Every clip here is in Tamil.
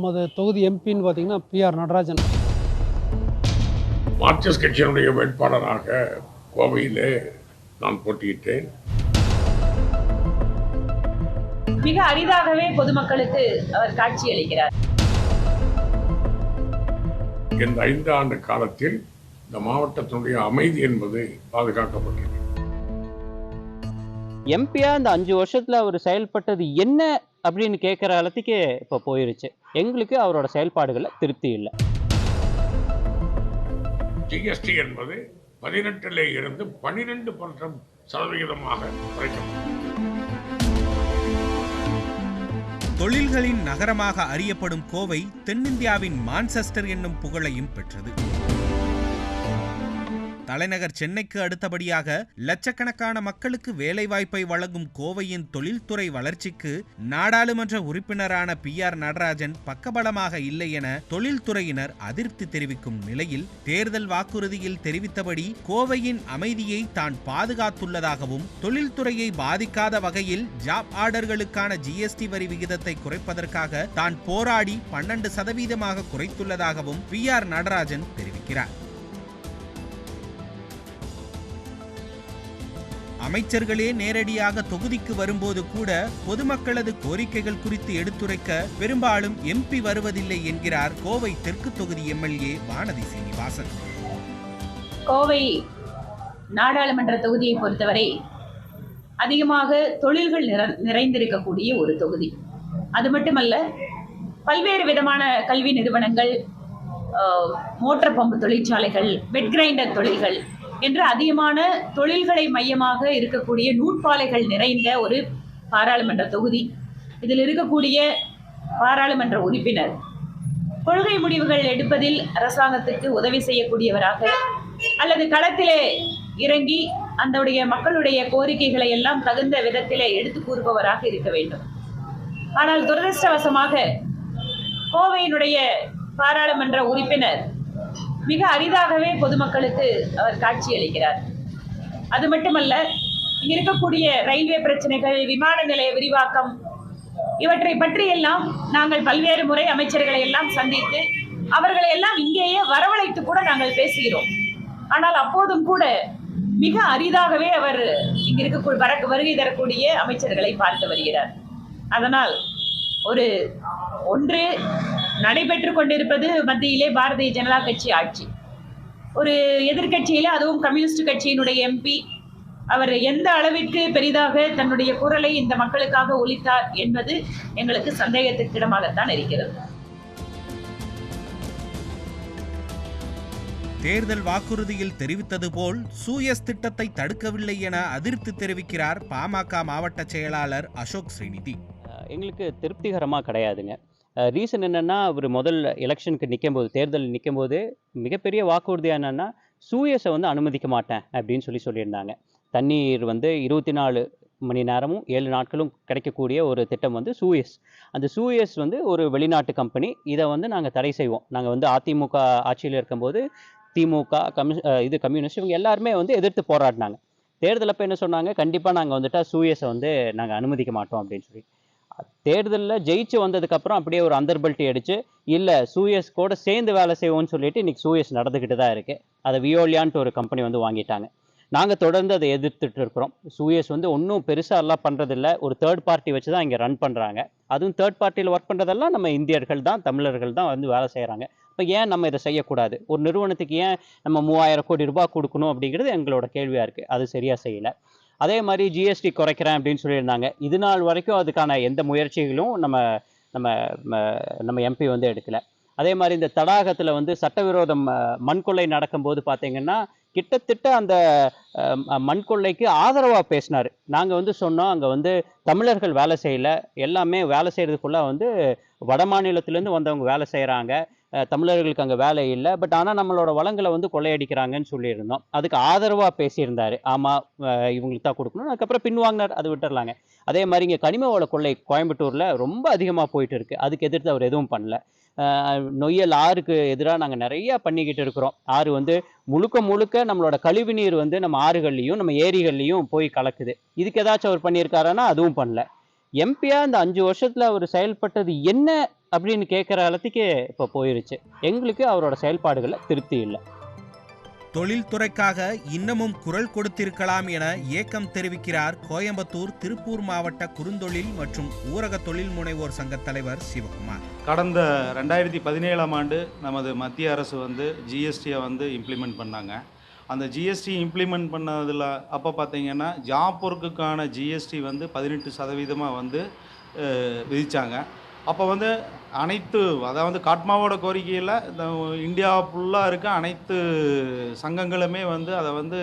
நமது தொகுதி எம்பின்னு பார்த்தீங்கன்னா பிஆர் நடராஜன். மார்க்சிஸ்ட் கட்சியினுடைய வேட்பாளராக கோவையிலே நான் போட்டியிட்டேன். மிக அரிதாகவே பொதுமக்களுக்கு அவர் காட்சியளிக்கிறார் இந்த ஐந்து ஆண்டு காலத்தில் இந்த மாவட்டத்தினுடைய அமைதி என்பது பாதுகாக்கப்பட்டது. எம்பியா இந்த அஞ்சு வருஷத்துல அவர் செயல்பட்டது என்ன அப்படின்னு கேட்குற அளத்துக்கு இப்போ போயிருச்சு. எங்களுக்கு அவரோட செயல்பாடுகளில் திருப்தி இல்லை. ஜிஎஸ்டி என்பது பதினெட்டிலே இருந்து பனிரெண்டு பர்சன்ட் சதவிகிதமாக குறைக்கப்பட்டது தொழில்களின் நகரமாக அறியப்படும் கோவை தென்னிந்தியாவின் மான்செஸ்டர் என்னும் புகழையும் பெற்றது. தலைநகர் சென்னைக்கு அடுத்தபடியாக லட்சக்கணக்கான மக்களுக்கு வேலைவாய்ப்பை வழங்கும் கோவையின் தொழில்துறை வளர்ச்சிக்கு நாடாளுமன்ற உறுப்பினரான பி ஆர் நடராஜன் பக்கபலமாக இல்லை என தொழில்துறையினர் அதிருப்தி தெரிவிக்கும் நிலையில் தேர்தல் வாக்குறுதியில் தெரிவித்தபடி கோவையின் அமைதியை தான் பாதுகாத்துள்ளதாகவும் தொழில்துறையை பாதிக்காத வகையில் ஜாப் ஆர்டர்களுக்கான ஜிஎஸ்டி வரி விகிதத்தை குறைப்பதற்காக தான் போராடி பன்னெண்டு சதவீதமாக குறைத்துள்ளதாகவும் பி ஆர் நடராஜன் தெரிவிக்கிறார். அமைச்சர்களே நேரடியாக தொகுதிக்கு வரும்போது கூட பொதுமக்களது கோரிக்கைகள் குறித்து எடுத்துரைக்க பெரும்பாலும் எம்பி வருவதில்லை என்கிறார் கோவை தெற்கு தொகுதி எம்எல்ஏ வானதி சீனிவாசன். கோவை நாடாளுமன்ற தொகுதியை பொறுத்தவரை அதிகமாக தொழில்கள் நிற நிறைந்திருக்கக்கூடிய ஒரு தொகுதி. அது மட்டுமல்ல பல்வேறு விதமான கல்வி நிறுவனங்கள் மோட்டார் பம்பு தொழிற்சாலைகள் பெட் கிரைண்டர் தொழில்கள் என்று அதிகமான தொழில்களை மையமாக இருக்கக்கூடிய நூற்பாலைகள் நிறைந்த ஒரு பாராளுமன்ற தொகுதி. இதில் இருக்கக்கூடிய பாராளுமன்ற உறுப்பினர். கொள்கை முடிவுகள் எடுப்பதில் அரசாங்கத்துக்கு உதவி செய்யக்கூடியவராக அல்லது களத்திலே இறங்கி அந்தவுடைய மக்களுடைய கோரிக்கைகளை எல்லாம் தகுந்த விதத்திலே எடுத்து கூறுபவராக இருக்க வேண்டும். ஆனால் துரதிருஷ்டவசமாக கோவையினுடைய பாராளுமன்ற உறுப்பினர் மிக அரிதாகவே பொதுமக்களுக்கு அவர் காட்சியளிக்கிறார் அது மட்டுமல்ல இங்க இருக்கக்கூடிய ரயில்வே பிரச்சனைகள் விமான நிலைய விரிவாக்கம் இவற்றை பற்றியெல்லாம் நாங்கள் பல்வேறு முறை அமைச்சர்களை எல்லாம் சந்தித்து அவர்களை எல்லாம் இங்கேயே வரவழைத்து கூட நாங்கள் பேசுகிறோம். ஆனால் அப்போதும் கூட மிக அரிதாகவே அவர் இங்க இருக்க வர வருகை தரக்கூடிய அமைச்சர்களை பார்த்து வருகிறார். அதனால் ஒரு ஒன்று நடைபெற்று கொண்டிருப்பது மத்தியிலே பாரதிய ஜனதா கட்சி ஆட்சி. ஒரு எதிர்க்கட்சியில அதுவும் கம்யூனிஸ்ட் கட்சியினுடைய எம்பி அவர் எந்த அளவிற்கு பெரிதாக தன்னுடைய குரலை இந்த மக்களுக்காக ஒலித்தார் என்பது எங்களுக்கு சந்தேகத்திற்கிடமாகத்தான் இருக்கிறது. தேர்தல் வாக்குறுதியில் தெரிவித்தது போல் சூயஸ் திட்டத்தை தடுக்கவில்லை என அதிருப்தி தெரிவிக்கிறார் பாமக மாவட்ட செயலாளர் அசோக் ஸ்ரீநிதி. எங்களுக்கு திருப்திகரமாக கிடையாதுங்க. ரீசன் என்னென்னா அவர் முதல் எலெக்ஷனுக்கு நிற்கும்போது தேர்தல் நிற்கும்போது மிகப்பெரிய வாக்குறுதி என்னென்னா சூயஸை வந்து அனுமதிக்க மாட்டேன் அப்படின்னு சொல்லி சொல்லியிருந்தாங்க. தண்ணீர் வந்து இருபத்தி நாலு மணி நேரமும் ஏழு நாட்களும் கிடைக்கக்கூடிய ஒரு திட்டம் வந்து சூயஸ் அந்த சூயஸ் வந்து ஒரு வெளிநாட்டு கம்பெனி இதை வந்து நாங்கள் தடை செய்வோம். நாங்கள் வந்து அதிமுக ஆட்சியில் இருக்கும்போது திமுக கம்யூ இது கம்யூனிஸ்ட் இவங்க எல்லாருமே வந்து எதிர்த்து போராடினாங்க. தேர்தல் அப்போ என்ன சொன்னாங்க? கண்டிப்பாக நாங்கள் வந்துட்டால் சூயஸை வந்து நாங்கள் அனுமதிக்க மாட்டோம் அப்படின்னு சொல்லி. தேர்தலில் ஜெயிச்சு வந்ததுக்கப்புறம் அப்படியே ஒரு அந்தர்பல்ட்டி அடிச்சு இல்லை சூயஸ் கூட சேர்ந்து வேலை செய்வோம்னு சொல்லிட்டு இன்னைக்கு சூயஸ் நடந்துக்கிட்டு தான் இருக்கு. அதை வியோலியான்ட்டு ஒரு கம்பெனி வந்து வாங்கிட்டாங்க. நாங்கள் தொடர்ந்து அதை எதிர்த்துட்டு இருக்கிறோம். சூயஸ் வந்து ஒன்றும் பெருசாக எல்லாம் பண்ணுறதில்ல ஒரு தேர்ட் பார்ட்டி வச்சு தான் இங்கே ரன் பண்ணுறாங்க அதுவும் தேர்ட் பார்ட்டியில் ஒர்க் பண்ணுறதெல்லாம் நம்ம இந்தியர்கள் தான் தமிழர்கள் தான் வந்து வேலை செய்கிறாங்க இப்போ ஏன் நம்ம இதை செய்யக்கூடாது? ஒரு நிறுவனத்துக்கு ஏன் நம்ம மூவாயிரம் கோடி ரூபாய் கொடுக்கணும் அப்படிங்கிறது எங்களோட கேள்வியாக இருக்குது அது சரியாக செய்யலை. அதே மாதிரி ஜிஎஸ்டி குறைக்கிறேன் அப்படின்னு சொல்லியிருந்தாங்க. இது நாள் வரைக்கும் அதுக்கான எந்த முயற்சிகளும் நம்ம நம்ம ம- நம்ம எம்பி வந்து எடுக்கலை. அதே மாதிரி இந்த தடாகத்தில் வந்து சட்டவிரோதம் மண்கொள்ளை நடக்கும்போது பார்த்தீங்கன்னா கிட்டத்தட்ட அந்த மண் கொள்ளைக்கு ஆதரவாக பேசினார். நாங்கள் வந்து சொன்னோம் அங்கே வந்து தமிழர்கள் வேலை செய்யலை. எல்லாமே வேலை செய்கிறதுக்குள்ளே வந்து வட மாநிலத்திலேருந்து வந்தவங்க வேலை செய்கிறாங்க தமிழர்களுக்கு அங்கே வேலை இல்லை. பட் ஆனால் நம்மளோட வளங்களை வந்து கொள்ளையடிக்கிறாங்கன்னு சொல்லியிருந்தோம். அதுக்கு ஆதரவாக பேசியிருந்தார். ஆமாம் இவங்களுக்கு தான் கொடுக்கணும் அதுக்கப்புறம் பின்வாங்கினார். அது விட்டுறலாங்க. அதே மாதிரி இங்கே கனிம வள கொள்ளை கோயம்புத்தூரில் ரொம்ப அதிகமாக போயிட்டு இருக்குது அதுக்கு எதிர்த்து அவர் எதுவும் பண்ணல. நொய்யல் ஆறுக்கு எதிராக நாங்கள் நிறையா பண்ணிக்கிட்டு இருக்கிறோம். ஆறு வந்து முழுக்க முழுக்க நம்மளோட கழிவு நீர் வந்து நம்ம ஆறுகள்லேயும் நம்ம ஏரிகள்லேயும் போய் கலக்குது. இதுக்கு ஏதாச்சும் அவர் பண்ணியிருக்காருன்னா அதுவும் பண்ணல. எம்பியா இந்த அஞ்சு வருஷத்தில் அவர் செயல்பட்டது என்ன அப்படின்னு கேட்குற அளத்துக்கு இப்போ போயிருச்சு. எங்களுக்கு அவரோட செயல்பாடுகளில் திருப்தி இல்லை. தொழில்துறைக்காக இன்னமும் குரல் கொடுத்திருக்கலாம் என ஏக்கம் தெரிவிக்கிறார் கோயம்புத்தூர் திருப்பூர் மாவட்ட குறுந்தொழில் மற்றும் ஊரக தொழில் முனைவோர் சங்க தலைவர் சிவகுமார். கடந்த ரெண்டாயிரத்தி பதினேழாம் ஆண்டு நமது மத்திய அரசு வந்து ஜிஎஸ்டியை வந்து இம்ப்ளிமெண்ட் பண்ணாங்க. அந்த ஜிஎஸ்டி இம்ப்ளிமெண்ட் பண்ணதில் அப்போ பார்த்தீங்கன்னா ஜாப் ஒர்க்குக்கான ஜிஎஸ்டி வந்து பதினெட்டு சதவீதமாக வந்து அஹ், விதிச்சாங்க. அப்போ வந்து அனைத்து அதாவது காட்மாவோட கோரிக்கையில் இந்த இந்தியா ஃபுல்லாக இருக்க அனைத்து சங்கங்களுமே வந்து அதை வந்து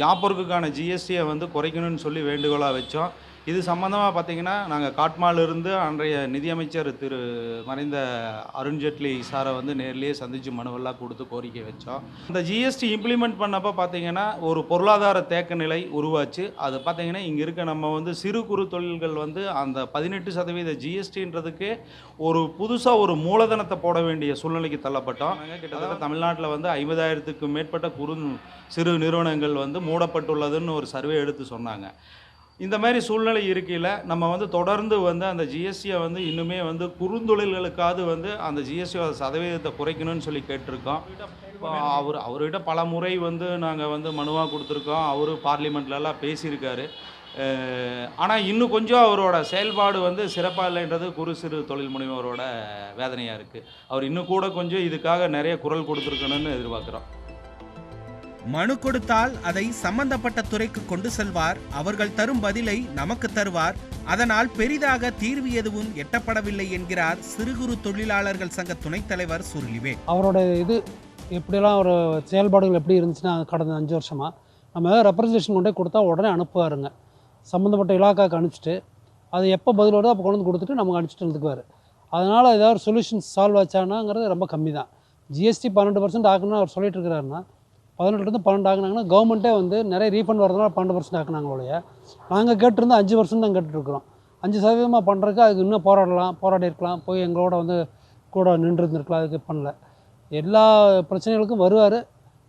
ஜாப்பூருக்குக்கான ஜிஎஸ்டியை வந்து குறைக்கணும்னு சொல்லி வேண்டுகோளாக வச்சோம். இது சம்மந்தமாக பார்த்தீங்கன்னா நாங்கள் காட்மாலிருந்து அன்றைய நிதியமைச்சர் திரு மறைந்த அருண்ஜேட்லி சாரை வந்து நேர்லேயே சந்தித்து மனுவெல்லாம் கொடுத்து கோரிக்கை வச்சோம். இந்த ஜிஎஸ்டி இம்ப்ளிமெண்ட் பண்ணப்போ பார்த்தீங்கன்னா ஒரு பொருளாதார தேக்க நிலை உருவாச்சு. அது பார்த்தீங்கன்னா இங்கே இருக்க நம்ம வந்து சிறு குறு தொழில்கள் வந்து அந்த பதினெட்டு சதவீத ஜிஎஸ்டின்றதுக்கு ஒரு புதுசாக ஒரு மூலதனத்தை போட வேண்டிய சூழ்நிலைக்கு தள்ளப்பட்டோம். கிட்டத்தட்ட. தமிழ்நாட்டில் வந்து ஐம்பதாயிரத்துக்கும் மேற்பட்ட குறு சிறு நிறுவனங்கள் வந்து மூடப்பட்டுள்ளதுன்னு ஒரு சர்வே எடுத்து சொன்னாங்க. இந்த மாதிரி சூழ்நிலை இருக்கையில் நம்ம வந்து தொடர்ந்து வந்து அந்த ஜிஎஸ்டியை வந்து இன்னுமே வந்து குறுந்தொழில்களுக்காவது வந்து அந்த ஜிஎஸ்டி சதவீதத்தை குறைக்கணும்னு சொல்லி கேட்டிருக்கோம். அவர் அவர்கிட்ட பல முறை வந்து நாங்கள் வந்து மனுவாக கொடுத்துருக்கோம். அவர் பார்லிமெண்ட்லலாம் பேசியிருக்காரு. ஆனால் இன்னும் கொஞ்சம் அவரோட செயல்பாடு வந்து சிறப்பாக இல்லைன்றது குறு சிறு தொழில் முனைவோரோட வேதனையாக இருக்குது அவர் இன்னும் கூட கொஞ்சம் இதுக்காக நிறைய குரல் கொடுத்துருக்கணும்னு எதிர்பார்க்குறோம். மனு கொடுத்தால் அதை சம்பந்தப்பட்ட துறைக்கு கொண்டு செல்வார். அவர்கள் தரும் பதிலை நமக்கு தருவார். அதனால் பெரிதாக தீர்வு எதுவும் எட்டப்படவில்லை என்கிறார் சிறு குறு தொழிலாளர்கள் சங்க துணைத் தலைவர் சுருளிவே. அவரோட இது எப்படிலாம் ஒரு செயல்பாடுகள் எப்படி இருந்துச்சுன்னா கடந்த அஞ்சு வருஷமாக நம்ம ரெப்ரசன்டேஷன் கொண்டே கொடுத்தா உடனே அனுப்புவாருங்க. சம்மந்தப்பட்ட இலாக்காவுக்கு அனுப்பிச்சிட்டு அது எப்போ பதில் வருதோ அப்போ கொண்டு வந்து கொடுத்துட்டு நமக்கு அனுப்பிச்சிட்டு இருந்துக்குவார். அதனால் ஏதாவது சொல்யூஷன் சால்வ் ஆச்சானாங்கிறது ரொம்ப கம்மி தான் ஜிஎஸ்டி பன்னெண்டு பர்சன்ட் ஆகணும்னு அவர் சொல்லிட்டு இருக்கிறாருன்னா பதினெட்டுலேருந்து பன்னெண்டு ஆகினாங்கன்னா கவர்மெண்ட்டே வந்து நிறைய ரீஃபண்ட் வரதுனால பன்னெண்டு பர்சன்ட் ஆக்குனாங்க ஒழிய நாங்கள் கேட்டிருந்தா அஞ்சு பர்சன்ட் தான் கேட்டுருக்குறோம் அஞ்சு சதவீதமாக பண்ணுறதுக்கு அதுக்கு இன்னும் போராடலாம் போராடி இருக்கலாம் போய் எங்களோட வந்து கூட நின்று இருந்திருக்கலாம் அதுக்கு பண்ணல. எல்லா பிரச்சனைகளுக்கும் வருவார்.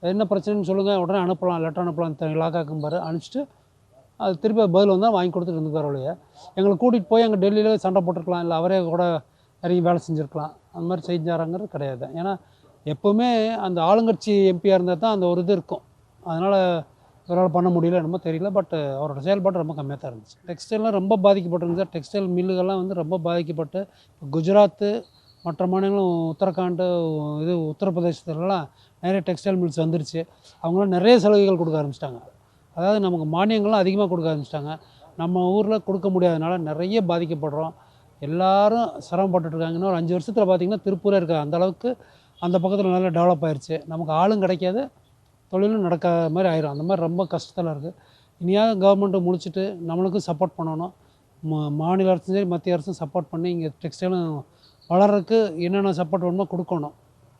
என்ன பிரச்சனைன்னு சொல்லுங்கள் உடனே அனுப்பலாம் லெட்டர் அனுப்பலாம் த- இலாக்காக்கும் பாரு அனுப்பிச்சிட்டு அது திருப்பி பதில் வந்தால் வாங்கி கொடுத்துட்டு இருந்துக்கார் ஒழிய எங்களை கூட்டிகிட்டு போய் அங்கே டெல்லியில் சண்டை போட்டிருக்கலாம் இல்லை அவரே கூட இறங்கி வேலை செஞ்சுருக்கலாம். அந்த மாதிரி செஞ்சாராங்கிறது கிடையாது. ஏன்னா எப்போவுமே அந்த ஆளுங்கட்சி எம்பியாக இருந்தால் தான் அந்த ஒரு இது இருக்கும். அதனால் இவரால் பண்ண முடியல என்னமோ தெரியல பட் அவரோட செயல்பாடு ரொம்ப கம்மியாக தான் இருந்துச்சு. டெக்ஸ்டைல்லாம் ரொம்ப பாதிக்கப்பட்டிருந்துச்சு. டெக்ஸ்டைல் மில்லுகள்லாம் வந்து ரொம்ப பாதிக்கப்பட்டு இப்போ குஜராத்து மற்ற மாநிலங்களும் உத்தரகாண்டு இது உத்தரப்பிரதேசத்துலலாம் நிறைய டெக்ஸ்டைல் மில்ஸ் வந்துருச்சு. அவங்களாம் நிறைய சலுகைகள் கொடுக்க ஆரம்பிச்சிட்டாங்க. அதாவது நமக்கு மானியங்கள்லாம் அதிகமாக கொடுக்க ஆரம்பிச்சிட்டாங்க. நம்ம ஊரில் கொடுக்க முடியாதனால நிறைய பாதிக்கப்படுறோம். எல்லாரும் சிரமப்பட்டுருக்காங்க இன்னும் ஒரு அஞ்சு வருஷத்தில் பார்த்திங்கன்னா திருப்பூரே இருக்காது. அந்தளவுக்கு அந்த பக்கத்தில் நல்லா டெவலப் ஆயிடுச்சு நமக்கு ஆளும் கிடைக்காது தொழிலும் நடக்காத மாதிரி ஆயிரும். அந்த மாதிரி ரொம்ப கஷ்டத்தில் இருக்குது இனியாவது கவர்மெண்ட்டை முடிச்சுட்டு நம்மளுக்கும் சப்போர்ட் பண்ணணும். மா- மாநில அரசும் சரி மத்திய அரசும் சப்போர்ட் பண்ணி இங்கே டெக்ஸ்டைலும் வளர்கிறதுக்கு என்னென்ன சப்போர்ட் வேணுமோ கொடுக்கணும்.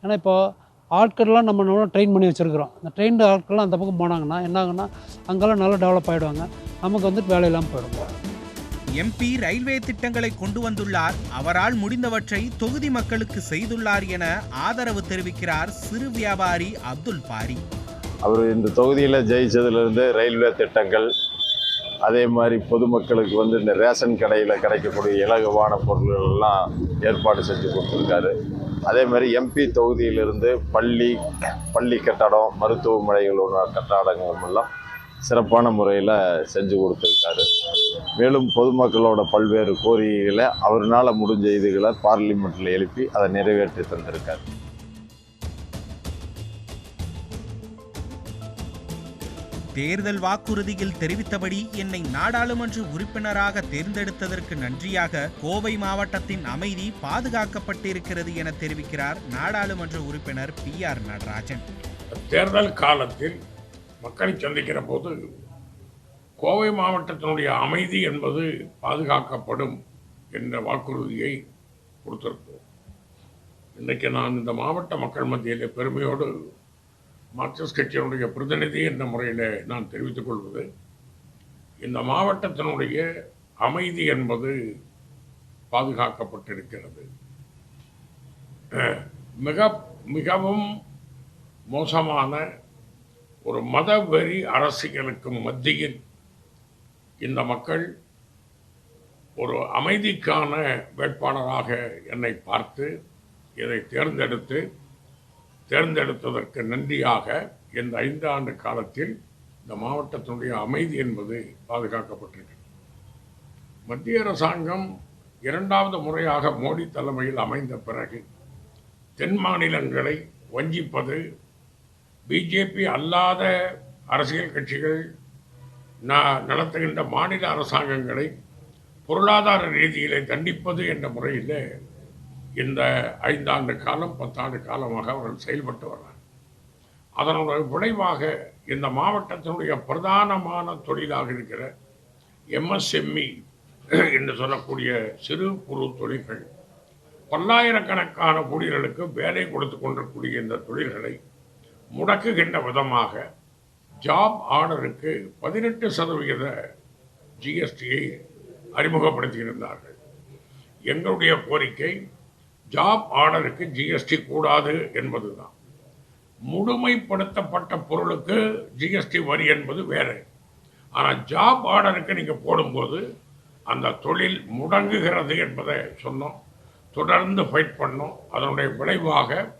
ஏன்னா இப்போ ஆட்கள்லாம் நம்ம நல்லா ட்ரெயின் பண்ணி வச்சுருக்கிறோம். அந்த ட்ரெயின்டு ஆட்கள்லாம் அந்த பக்கம் போனாங்கன்னா என்ன அங்கெல்லாம் நல்லா டெவலப் ஆகிடுவாங்க நமக்கு வந்துட்டு வேலையெல்லாம் போயிடுவோம் எம்பி ரயில்வே திட்டங்களை கொண்டு வந்துள்ளார். அவரால் முடிந்தவற்றை தொகுதி மக்களுக்கு செய்துள்ளார் என ஆதரவு தெரிவிக்கிறார் சிறு வியாபாரி அப்துல் பாரி. அவர் இந்த தொகுதியில் ஜெயிச்சதுலேருந்து ரயில்வே திட்டங்கள் அதே மாதிரி பொதுமக்களுக்கு வந்து இந்த ரேஷன் கடையில் கிடைக்கக்கூடிய இலகுவான பொருள்கள் எல்லாம் ஏற்பாடு செஞ்சு கொடுத்துருக்காரு. அதே மாதிரி எம்பி தொகுதியிலிருந்து பள்ளி பள்ளி கட்டடம் மருத்துவமனைகளோட கட்டடங்களும் எல்லாம் சிறப்பான முறையில் செஞ்சு கொடுத்துருக்காரு. மேலும் பொதுமக்களோட பல்வேறு கோரிக்கைகளை அவர்னால முடிஞ்ச இதுகளை பார்லிமெண்ட்டில் எழுப்பி அதை நிறைவேற்றி தந்திருக்காரு. தேர்தல் வாக்குறுதியில் தெரிவித்தபடி என்னை நாடாளுமன்ற உறுப்பினராக தேர்ந்தெடுத்ததற்கு நன்றியாக கோவை மாவட்டத்தின் அமைதி பாதுகாக்கப்பட்டிருக்கிறது என தெரிவிக்கிறார் நாடாளுமன்ற உறுப்பினர் பி ஆர் நடராஜன். தேர்தல் காலத்தில் மக்களை சந்திக்கிற போது கோவை மாவட்டத்தினுடைய அமைதி என்பது பாதுகாக்கப்படும் என்ற வாக்குறுதியை கொடுத்திருக்கிறோம் இன்றைக்கு நான் இந்த மாவட்ட மக்கள் மத்தியில் பெருமையோடு மார்க்சிஸ்ட் கட்சியினுடைய பிரதிநிதி என்ற முறையில் நான் தெரிவித்துக் கொள்வது இந்த மாவட்டத்தினுடைய அமைதி என்பது பாதுகாக்கப்பட்டிருக்கிறது. மிக மிகவும் மோசமான ஒரு மதவெறி அரசியலுக்கு மத்தியில் இந்த மக்கள் ஒரு அமைதிக்கான வேட்பாளராக என்னை பார்த்து இதை தேர்ந்தெடுத்து தேர்ந்தெடுத்ததற்கு நன்றியாக இந்த ஐந்து ஆண்டு காலத்தில் இந்த மாவட்டத்தினுடைய அமைதி என்பது பாதுகாக்கப்பட்டிருக்கிறது. மத்திய அரசாங்கம் இரண்டாவது முறையாக மோடி தலைமையில் அமைந்த பிறகு தென் மாநிலங்களை வஞ்சிப்பது பிஜேபி அல்லாத அரசியல் கட்சிகள் நடத்துகின்ற மாநில அரசாங்கங்களை பொருளாதார ரீதியிலே தண்டிப்பது என்ற முறையில் இந்த ஐந்தாண்டு காலம் பத்தாண்டு காலமாக அவர்கள் செயல்பட்டு வர்றார் அதனுடைய விளைவாக இந்த மாவட்டத்தினுடைய பிரதானமான தொழிலாக இருக்கிற எம்எஸ்எம்இ என்று சொல்லக்கூடிய சிறு குறு தொழில்கள் பல்லாயிரக்கணக்கான ஊழியர்களுக்கு வேலை கொடுத்து கொண்டிருக்கூடிய இந்த தொழில்களை முடக்குகின்ற விதமாக ஜாப் ஆர்டருக்கு பதினெட்டு சதவிகித ஜிஎஸ்டியை அறிமுகப்படுத்தியிருந்தார்கள். எங்களுடைய கோரிக்கை ஜாப் ஆர்டருக்கு ஜிஎஸ்டி கூடாது என்பதுதான். முழுமைப்படுத்தப்பட்ட பொருளுக்கு ஜிஎஸ்டி வரி என்பது வேறு. ஆனால் ஜாப் ஆர்டருக்கு நீங்கள் போடும்போது அந்த தொழில் முடங்குகிறது என்பதை சொன்னோம். தொடர்ந்து ஃபைட் பண்ணோம். அதனுடைய விளைவாக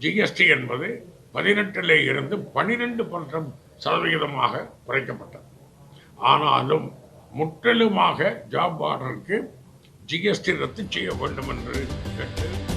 ஜிஎஸ்டி என்பது பதினெட்டில் இருந்து பன்னிரெண்டு பர்சன்ட் சதவிகிதமாக குறைக்கப்பட்டது. ஆனாலும் முற்றிலுமாக ஜாப் ஆர்டருக்கு ஜிஎஸ்டி ரத்து செய்ய வேண்டும் என்று கேட்டு